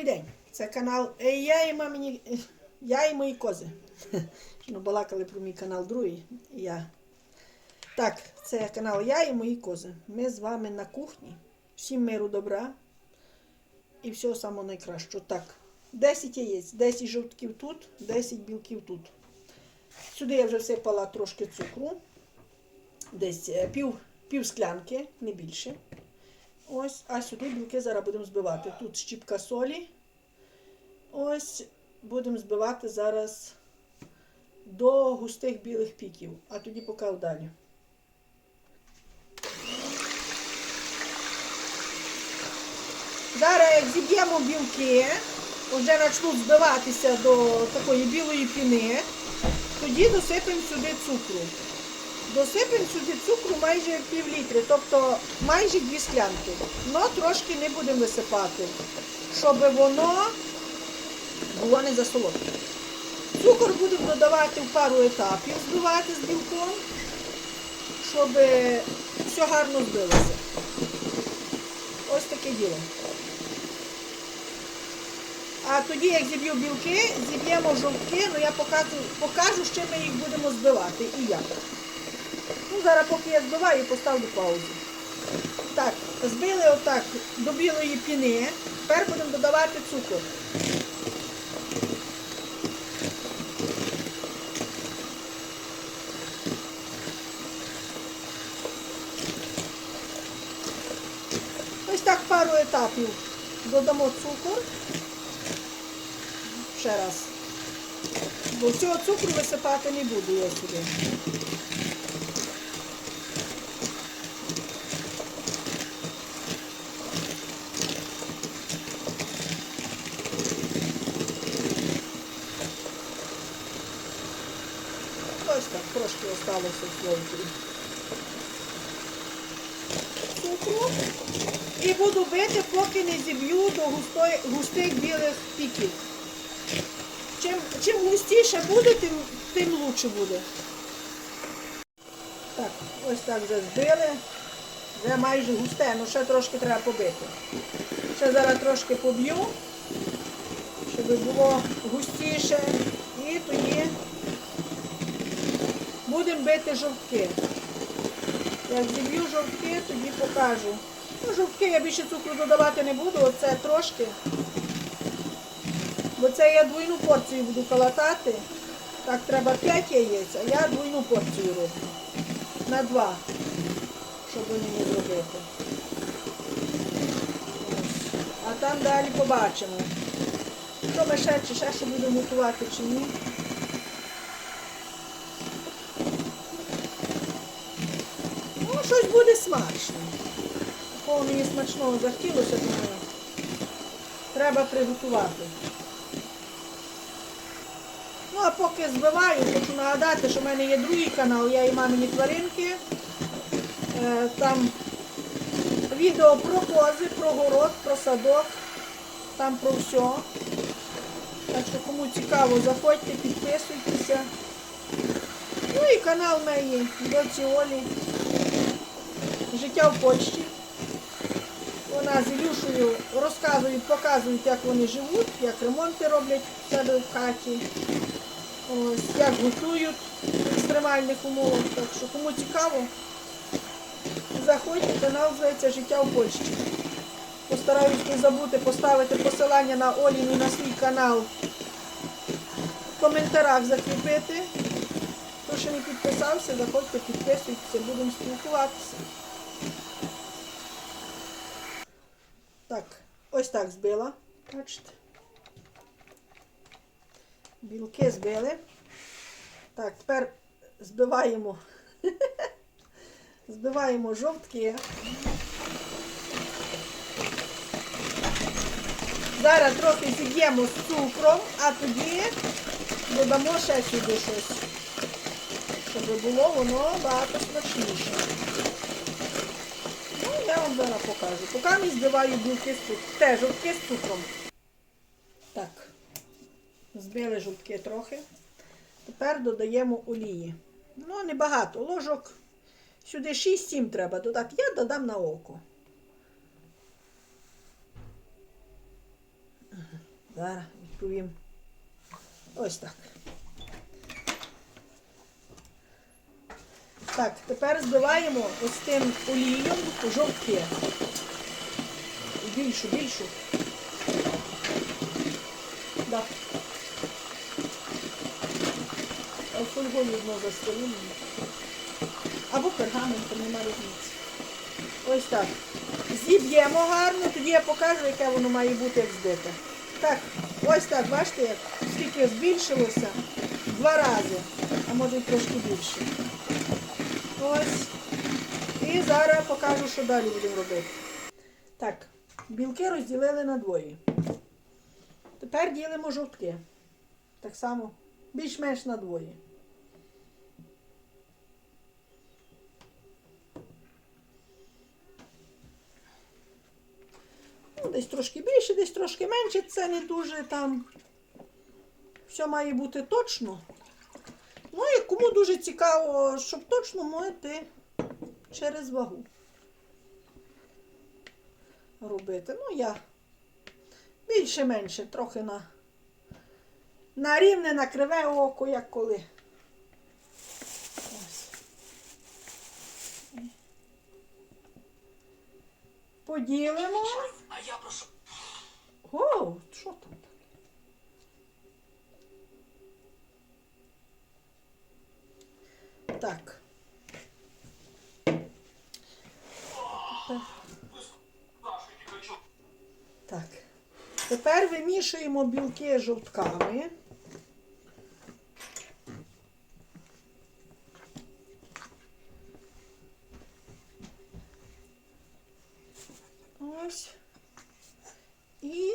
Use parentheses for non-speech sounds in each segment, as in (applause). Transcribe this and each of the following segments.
Добрий день. Це канал е, Я і мамині, е, я і мої кози. (laughs) Ну, балакали про мій канал другий. Я. Так, це канал Я і мої кози. Ми з вами на кухні. Всім миру добра і всього самого найкращого. Так, 10 яєць, 10 жовтків тут, 10 білків тут. Сюди я вже всипала трошки цукру. Десь е, пів, пів склянки, не більше. Ось, а сюди білки зараз будемо збивати. Тут щіпка солі. Ось будемо збивати зараз до густих білих піків, а тоді поки далі. Зараз зіб'ємо білки, вже почнуть збиватися до такої білої піни, тоді досипемо сюди цукру. Досипемо сюди цукру майже пів літри, тобто майже дві склянки. Но трошки не будемо висипати, щоб воно було не засолодке. Цукор будемо додавати в пару етапів, збивати з білком, щоб все гарно збилося. Ось таке діло. А тоді, як зіб'ю білки, зіб'ємо жовтки, ну я покажу, покажу, чим ми їх будемо збивати і як. Зараз поки я збиваю, поставлю паузу. Так, збили отак до білої піни. Тепер будемо додавати цукор. Ось так пару етапів додамо цукор. Ще раз. Бо цього цукру висипати не буду я сюди. Ось так, трошки осталося слойки. Цукру. І буду бити, поки не зіб'ю до густої, густих білих піків. Чим, чим густіше буде, тим, тим лучше буде. Так, ось так вже збили. Вже майже густе, але ще трошки треба побити. Ще зараз трошки поб'ю, щоб було густіше. І тоді будемо бити жовтки. Як зіб'ю жовтки, тоді покажу. Ну, жовтки я більше цукру додавати не буду, оце трошки. Бо це я двойну порцію буду калатати. Так, треба 5 яєць, а я двойну порцію роблю. На 2, щоб мені зробити. Ось. А там далі побачимо. Що ми ще, чи ще що будемо готувати, чи ні. Ну, щось буде смачно. Такого мені смачного захотілося, думаю. Треба приготувати. Ну, а поки збиваю, хочу нагадати, що в мене є другий канал, я і мамині тваринки. Е, Там відео про кози, про город, про садок, там про все. Так що кому цікаво, заходьте, підписуйтеся. Ну і канал неї доці Олі. Життя в Польщі. Вона з Ілюшею розказують, показують, як вони живуть, як ремонти роблять в себе в хаті, ось, як готують в екстремальних умовах. Так що кому цікаво, заходьте, канал зветься Життя в Польщі. Постараюсь не забути поставити посилання на Олін і на свій канал в коментарях закріпити. Хто ще не підписався, заходьте, підписуйтеся, будемо спілкуватися. Так, ось так збила. Бачите. Білки збили. Так, тепер збиваємо. (laughs) Збиваємо жовтки. Зараз трохи зіб'ємо з цукром, а тоді додамо ще сюди щось, щоб було воно багато смачніше. Я вам зараз покажу. Поки збиваю білки з цукром. Те, жовтки з цукром. Так, збили жовтки трохи. Тепер додаємо олії. Ну, небагато. Ложок сюди 6-7 треба додати. Я додам на око. Зараз відповім. Ось так. Так, тепер збиваємо ось тим олієм жовтки. Більшу, більшу. А фольгою одно застелимо. Або пергаментом, нема різниці. Ось так. Зіб'ємо гарно, тоді я покажу, яке воно має бути як збите. Так, ось так, бачите, як скільки збільшилося два рази, а може й трошки більше. Ось. І зараз покажу, що далі будемо робити. Так, білки розділили на двоє. Тепер ділимо жовтки. Так само, більш-менш на двоє. Ну, десь трошки більше, десь трошки менше. Це не дуже там. Все має бути точно. Ну і кому дуже цікаво, щоб точно можете через вагу робити. Ну, я більше-менше, трохи на, на рівне, на криве око, як коли. Ось. Поділимо. А я прошу. О, що там? Так. Так. Тепер вимішуємо білки жовтками. Ось. І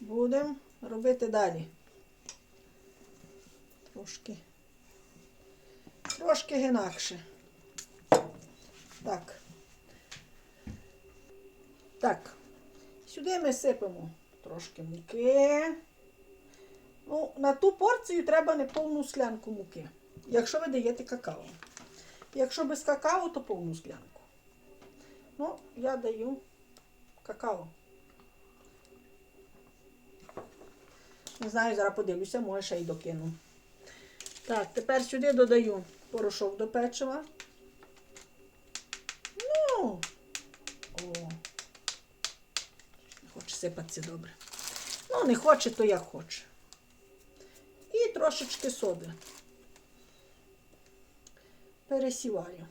будемо робити далі. Трошки. Трошки інакше. Так. Так. Сюди ми сипемо трошки муки. Ну, на ту порцію треба не повну склянку муки, якщо ви даєте какао. Якщо без какао, то повну склянку. Ну, я даю какао. Не знаю, зараз подивлюся, може ще й докину. Так, тепер сюди додаю порошок до печива. Ну, о. Хоче сипатися добре. Ну, не хоче, то як хоче. І трошечки соди. Пересіваю.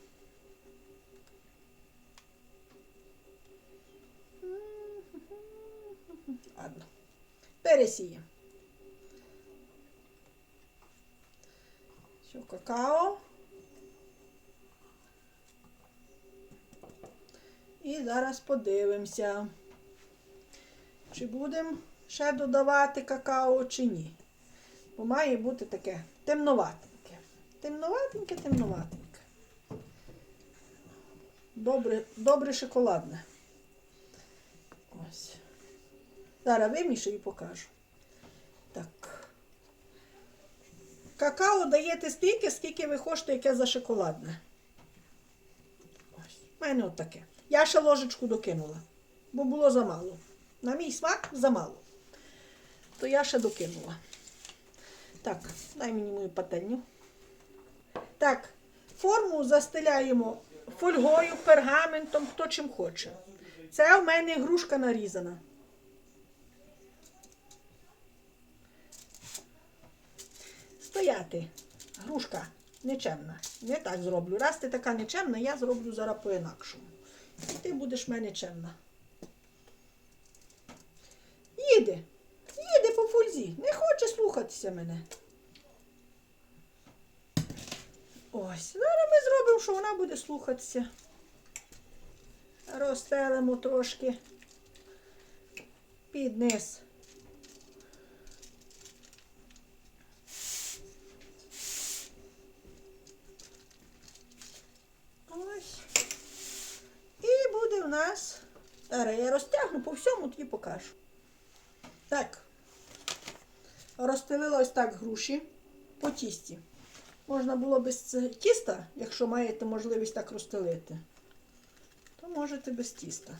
Ладно. Пересіємо. Все, какао. І зараз подивимося. Чи будемо ще додавати какао, чи ні. Бо має бути таке темноватеньке. Темноватеньке, темноватеньке. Добре, добре шоколадне. Ось. Зараз вимішаю і покажу. Так. Какао даєте стільки, скільки ви хочете, яке за шоколадне. Ось. У мене отаке. Я ще ложечку докинула, бо було замало. На мій смак замало. То я ще докинула. Так, дай мені мою пательню. Так, форму застеляємо фольгою, пергаментом, хто чим хоче. Це в мене грушка нарізана. Стояти. Грушка нечемна. Не так зроблю. Раз ти така нечемна, я зроблю зараз по-інакшому. Ти будеш мене чемна. Їде. Їде по фульзі. Не хоче слухатися мене. Ось. Зараз ми зробимо, що вона буде слухатися. Розстелимо трошки під низ. Ось. І буде в нас. Зараз я розтягну по всьому, тоді покажу. Так. Розстелила ось так груші по тісті. Можна було без тіста, якщо маєте можливість так розстелити, то можете без тіста.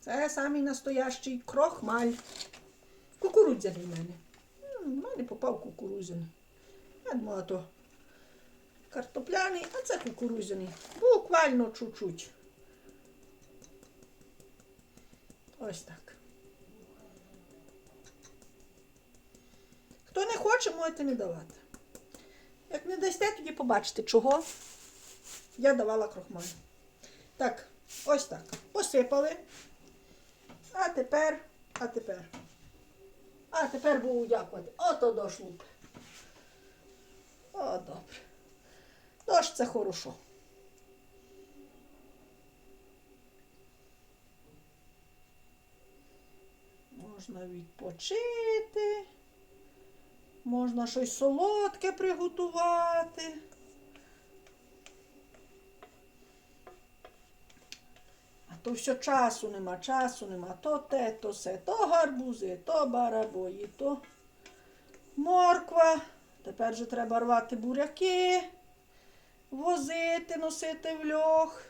Це самий настоящий крохмаль. Кукурудзяний в мене. М, В мене попав кукурудзяний. Я думала, то картопляний, а це кукурудзяний. Буквально чуть-чуть. Ось так. Хто не хоче, можете не давати. Як не дасте, тоді побачите, чого я давала крохмаль. Так, ось так. Посипали. А тепер, а тепер. А тепер буду дякувати. Ото дощ лупи. О, добре. Дощ це хорошо. Можна відпочити. Можна щось солодке приготувати. То все часу нема, часу нема. То те, то се, то гарбузи, то барабої, то морква. Тепер же треба рвати буряки, возити, носити в льох.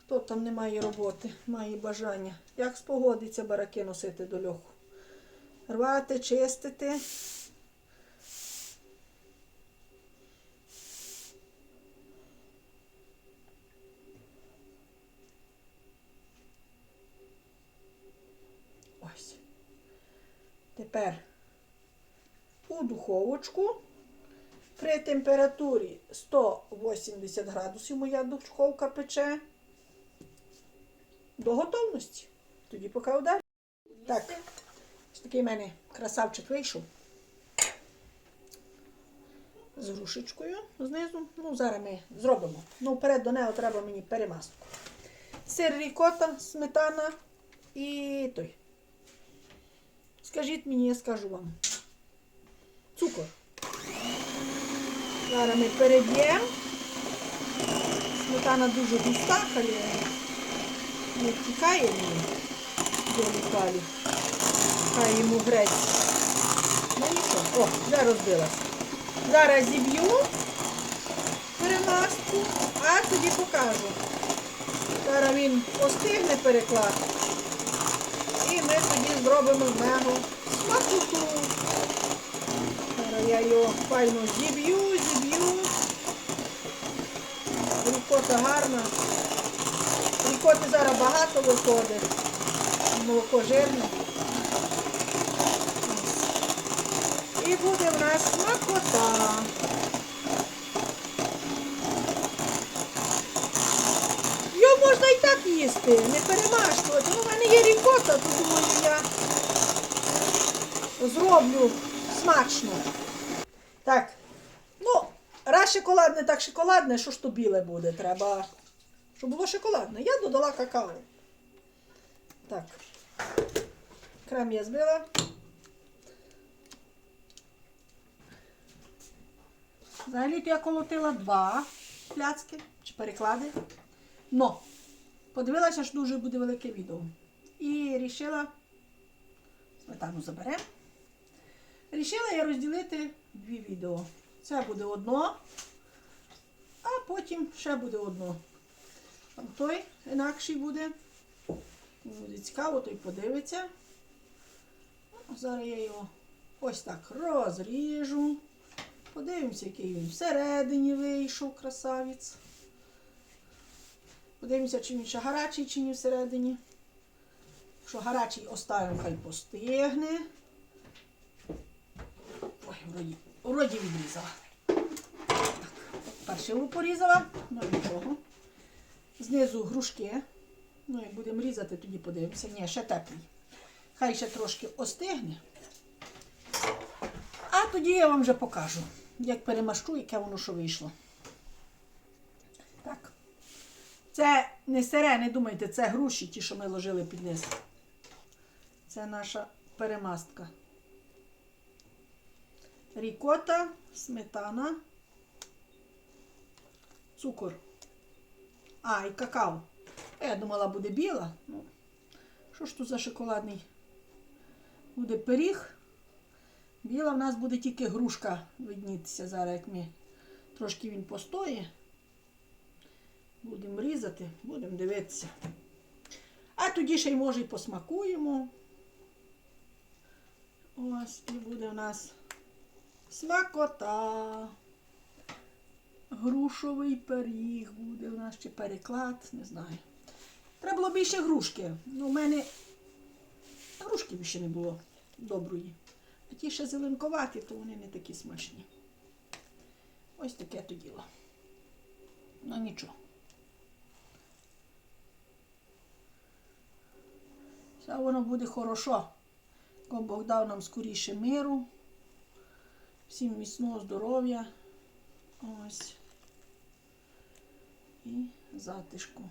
Хто там не має роботи, має бажання. Як спогодиться бараки носити до льоху? Рвати, чистити. Ось. Тепер у духовочку при температурі 180 градусів моя духовка пече до готовності. Тоді поки далі. Так, ось такий в мене красавчик вийшов. З грушечкою знизу. Ну, зараз ми зробимо. Ну, вперед до нього треба мені перемазку. Сир рікота, сметана і той. Скажіть мені, я скажу вам. Цукор. Зараз ми переб'ємо. Сметана дуже густа, але не втікає мені до лікалі. Хай йому грець. Ну нічого. О, вже розбилася. Зараз зіб'ю перемазку, а тоді покажу. Зараз він остигне переклад. Ми тоді зробимо з нього смакоту. Зараз я його файно зіб'ю, зіб'ю. Рікота гарна. Рікоти зараз багато виходить. Молоко жирне. І буде в нас смакота. Його можна і так їсти, не перемашувати. Ну, в мене є рікота, я зроблю смачно. Так. Ну, раз шоколадне, так шоколадне, що ж то біле буде? Треба, щоб було шоколадне. Я додала какао. Так. Крем я збила. Взагалі я колотила два пляцки чи переклади. Но подивилася, що дуже буде велике відео. І рішила, сметану заберемо. Рішила я розділити дві відео. Це буде одно, а потім ще буде одно. Там той інакший буде. Буде цікаво, той подивиться. Ну, Зараз я його ось так розріжу. Подивимося, який він всередині вийшов, красавець. Подивимося, чи він ще гарячий, чи ні всередині. Якщо гарячий оставимо, хай постигне. Ой, вроді, вроді відрізала. Так, паршиву порізала, ну нічого. Знизу грушки. Ну, як будемо різати, тоді подивимося. Ні, ще теплий. Хай ще трошки остигне. А тоді я вам вже покажу, як перемащу, яке воно що вийшло. Так. Це не сире, не думайте, це груші, ті, що ми ложили під низ. Це наша перемастка. Рікота, сметана, цукор. А, і какао. Я думала, буде біла. Ну, що ж тут за шоколадний? Буде пиріг. Біла в нас буде тільки грушка виднітися зараз, як ми трошки він постоє. Будемо різати, будемо дивитися. А тоді ще й може і посмакуємо. Ось і буде у нас смакота. Грушовий пиріг буде у нас чи переклад, не знаю. Треба було більше грушки. Ну, у мене грушки більше не було доброї. А ті ще зеленковаті, то вони не такі смачні. Ось таке то діло. Ну нічого. Все воно буде хорошо. Бо Бог дав нам скоріше миру. Всім міцного здоров'я. Ось. І затишку.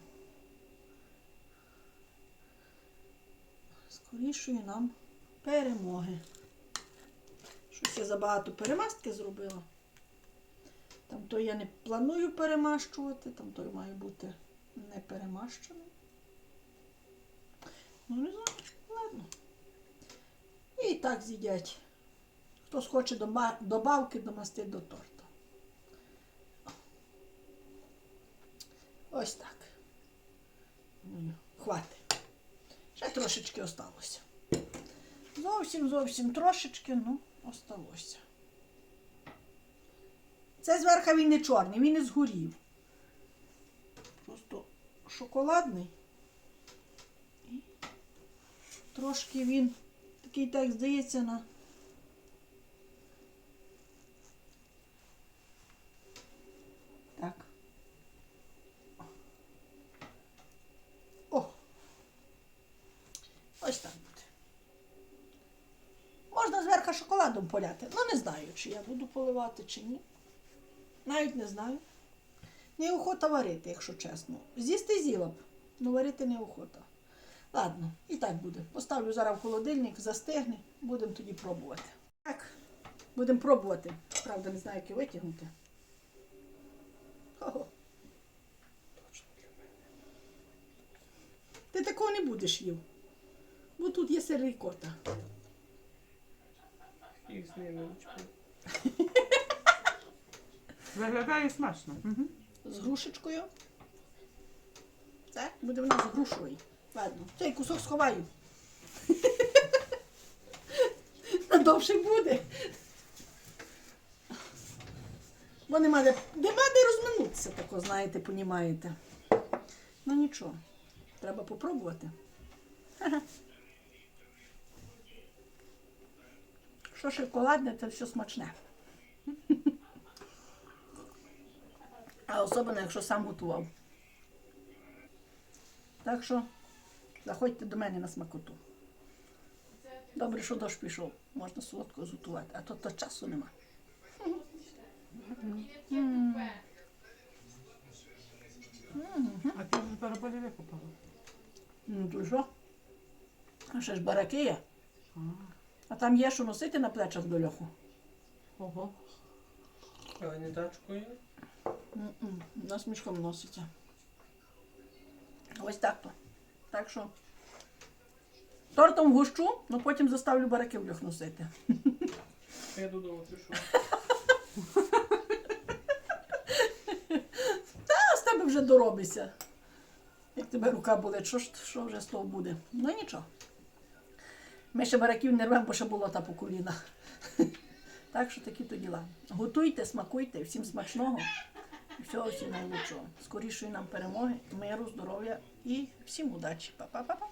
Скорішої нам перемоги. Щось я забагато перемастки зробила. Там то я не планую перемащувати, там той має бути не перемащений. Ну, не знаю, ладно. І так з'їдять. Хтось хоче добавки домасти до торта. Ось так. Хватить. Ще трошечки осталося. Зовсім, зовсім трошечки, ну, осталося. Це зверху він не чорний, він не згорів. Просто шоколадний. І трошки він такий, так здається, на. Так. О! Буде. Можна зверху шоколадом поляти. Ну, не знаю, чи я буду поливати, чи ні. Навіть не знаю. Неохота варити, якщо чесно. З'їсти з'їла б, але варити неохота. Ладно, і так буде. Поставлю зараз в холодильник, застигне, будемо тоді пробувати. Так, будемо пробувати. Правда, не знаю, як його витягнути. Хо-хо. Ти такого не будеш їв. Тут є сир рікота. (laughs) Виглядає смачно. Угу. з грушечкою. Це буде в нас з грушою. Ладно, цей кусок сховаю. (laughs) Довше буде. Бо нема де, нема де розминутися, тако, знаєте, понімаєте. Ну нічого, треба попробувати. Ха-ха. (laughs) Що шоколадне, це все смачне. А особливо, якщо сам готував. Так що заходьте до мене на смакоту. Добре, що дощ пішов. Можна солодко зготувати, а то, то часу нема. А ти вже переболі викупала? Ну то що? А ще ж бараки є. А там є, що носити на плечах до льоху. Ого. Але не тачкою. М-м, У нас мішком носиться. Ось так то. Так що. Тортом гущу, ну потім заставлю бараки в льох носити. Я додому пішов. А з тебе вже доробися. Як тебе рука болить, що, ж- що вже з того буде? Ну нічого. Ми ще бараків не рвемо, бо ще болота по коліна. (laughs) Так що такі то діла. Готуйте, смакуйте, всім смачного. І всього всім найлучшого. Скорішої нам перемоги, миру, здоров'я і всім удачі. Па-па-па-па.